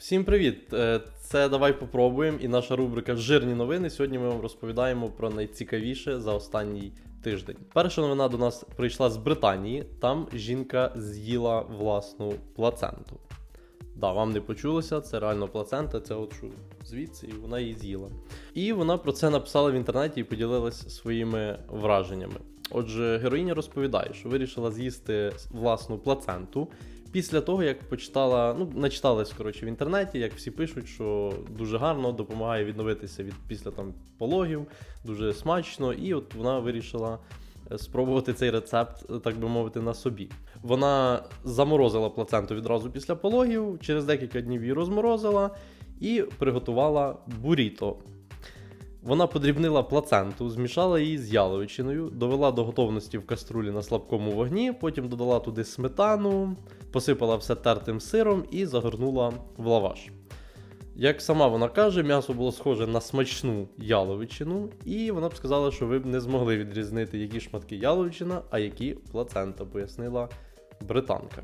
Всім привіт! Е, Це давай попробуємо. І наша рубрика Жирні новини. Сьогодні ми вам розповідаємо про найцікавіше за останній тиждень. Перша новина до нас прийшла з Британії. Там жінка з'їла власну плаценту. Да, вам не почулося, це реально плацента, це от що звідси, і вона її з'їла. І вона про це написала в інтернеті і поділилась своїми враженнями. Отже, героїня розповідає, що вирішила з'їсти власну плаценту після того, як почитала, ну, начиталась коротше в інтернеті, як всі пишуть, що дуже гарно допомагає відновитися від після там пологів, дуже смачно, і от вона вирішила е, спробувати цей рецепт, е, так би мовити, на собі. Вона заморозила плаценту відразу після пологів, через декілька днів її розморозила і приготувала буріто. Вона подрібнила плаценту, змішала її з яловичиною, довела до готовності в каструлі на слабкому вогні, потім додала туди сметану, посипала все тертим сиром і загорнула в лаваш. Як сама вона каже, м'ясо було схоже на смачну яловичину, і вона б сказала, що ви б не змогли відрізнити, які шматки яловичина, а які плацента, пояснила британка.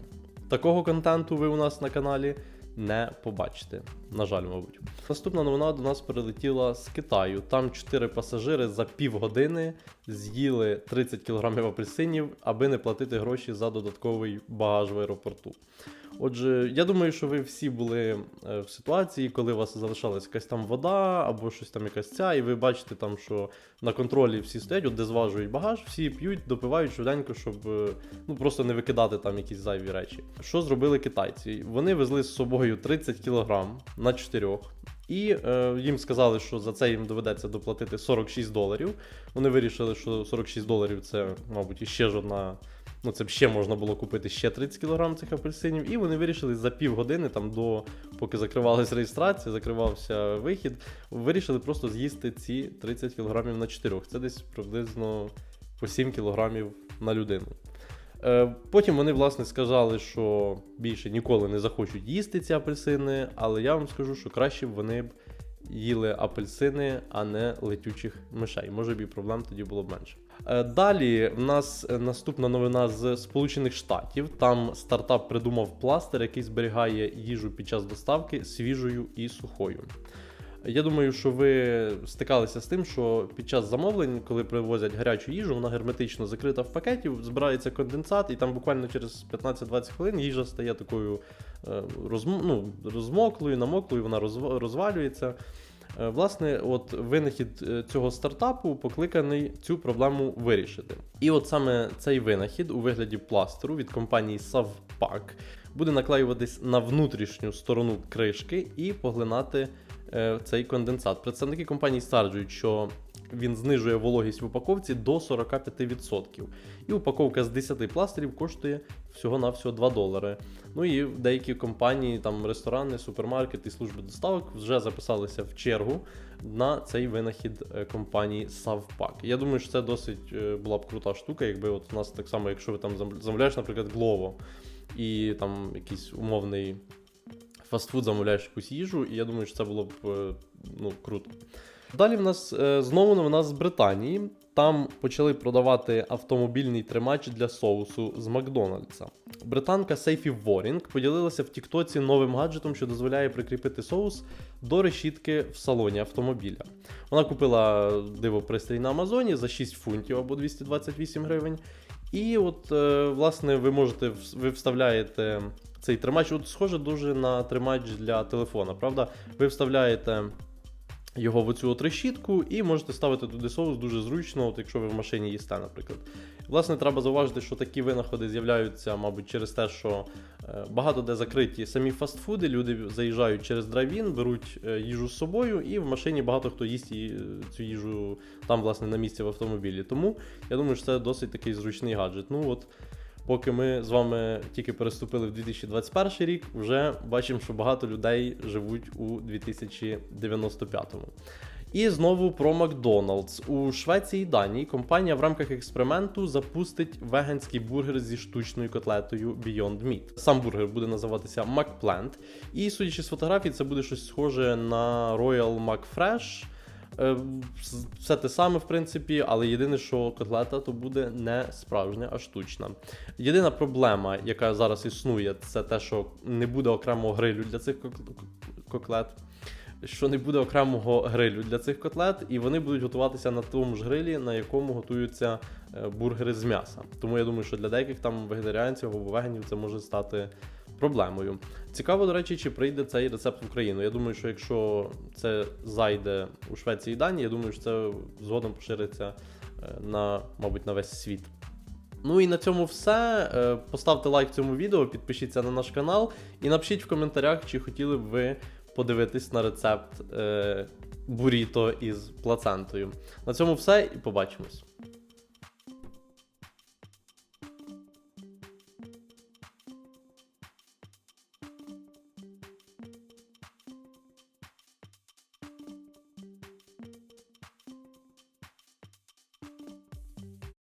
Такого контенту ви у нас на каналі не побачите. На жаль, мабуть. Наступна новина до нас прилетіла з Китаю. Там 4 пасажири за півгодини з'їли 30 кг апельсинів, аби не платити гроші за додатковий багаж в аеропорту. Отже, я думаю, що ви всі були е, в ситуації, коли у вас залишалась якась там вода або щось там якась ця, і ви бачите там, що на контролі всі стоять, от де зважують багаж, всі п'ють, допивають швиденько, щоб е, ну просто не викидати там якісь зайві речі. Що зробили китайці? Вони везли з собою 30 кг на 4. І е, їм сказали, що за це їм доведеться доплатити 46 доларів. Вони вирішили, що 46 доларів це, мабуть, іще ж одна. Ну, це б ще можна було купити ще 30 кг цих апельсинів. І вони вирішили за півгодини, там до поки закривалась реєстрація, закривався вихід, вирішили просто з'їсти ці 30 кг на 4. Це десь приблизно по 7 кг на людину. Е, Потім вони, власне, сказали, що більше ніколи не захочуть їсти ці апельсини, але я вам скажу, що краще б вони б їли апельсини, а не летючих мишей. Може б і проблем тоді було б менше. Е, Далі в нас е, наступна новина з Сполучених Штатів. Там стартап придумав пластир, який зберігає їжу під час доставки свіжою і сухою. Я думаю, що ви стикалися з тим, що під час замовлень, коли привозять гарячу їжу, вона герметично закрита в пакеті, збирається конденсат, і там буквально через 15-20 хвилин їжа стає такою е, розм... ну, розмоклою, намоклою, вона розв... розвалюється. Е, Власне, от винахід е, цього стартапу покликаний цю проблему вирішити. І от саме цей винахід у вигляді пластеру від компанії Savpak буде наклеюватись на внутрішню сторону кришки і поглинати е, цей конденсат. Представники компанії стверджують, що він знижує вологість в упаковці до 45%. І упаковка з 10 пластирів коштує всього-навсього 2 долари. Ну і деякі компанії, там ресторани, супермаркети, служби доставок вже записалися в чергу на цей винахід е, компанії Savpak. Я думаю, що це досить е, була б крута штука, якби от у нас так само, якщо ви там замовляєш, наприклад, Glovo, і там якийсь умовний фастфуд замовляєш якусь їжу, і я думаю, що це було б е, ну, круто. Далі в нас е, знову новина з Британії. Там почали продавати автомобільний тримач для соусу з Макдональдса. Британка Сейфі Ворінг поділилася в Тіктоці новим гаджетом, що дозволяє прикріпити соус до решітки в салоні автомобіля. Вона купила диво пристрій на Амазоні за 6 фунтів або 228 гривень. І от, е, власне, ви можете ви вставляєте цей тримач. От схоже дуже на тримач для телефона, правда? Ви вставляєте його в оцю от решітку і можете ставити туди соус дуже зручно, от якщо ви в машині їсте, наприклад. Власне, треба зауважити, що такі винаходи з'являються, мабуть, через те, що е, багато де закриті самі фастфуди, люди заїжджають через драйвін, беруть е, їжу з собою, і в машині багато хто їсть цю їжу там, власне, на місці в автомобілі. Тому я думаю, що це досить такий зручний гаджет. Ну от. Поки ми з вами тільки переступили в 2021 рік, вже бачимо, що багато людей живуть у 2095-му. І знову про Макдоналдс. У Швеції і Данії компанія в рамках експерименту запустить веганський бургер зі штучною котлетою Beyond Meat. Сам бургер буде називатися McPlant. І судячи з фотографій, це буде щось схоже на Royal McFresh. Е, Все те саме, в принципі, але єдине, що котлета то буде не справжня, а штучна. Єдина проблема, яка зараз існує, це те, що не буде окремого грилю для цих котлет. Що не буде окремого грилю для цих котлет, і вони будуть готуватися на тому ж грилі, на якому готуються е, бургери з м'яса. Тому я думаю, що для деяких там вегетаріанців або веганів це може стати проблемою. Цікаво, до речі, чи прийде цей рецепт в Україну. Я думаю, що якщо це зайде у Швеції і Данії, я думаю, що це згодом пошириться е, на, мабуть, на весь світ. Ну і на цьому все. Е, Поставте лайк цьому відео, підпишіться на наш канал і напишіть в коментарях, чи хотіли б ви подивитись на рецепт е, буріто із плацентою. На цьому все і побачимось.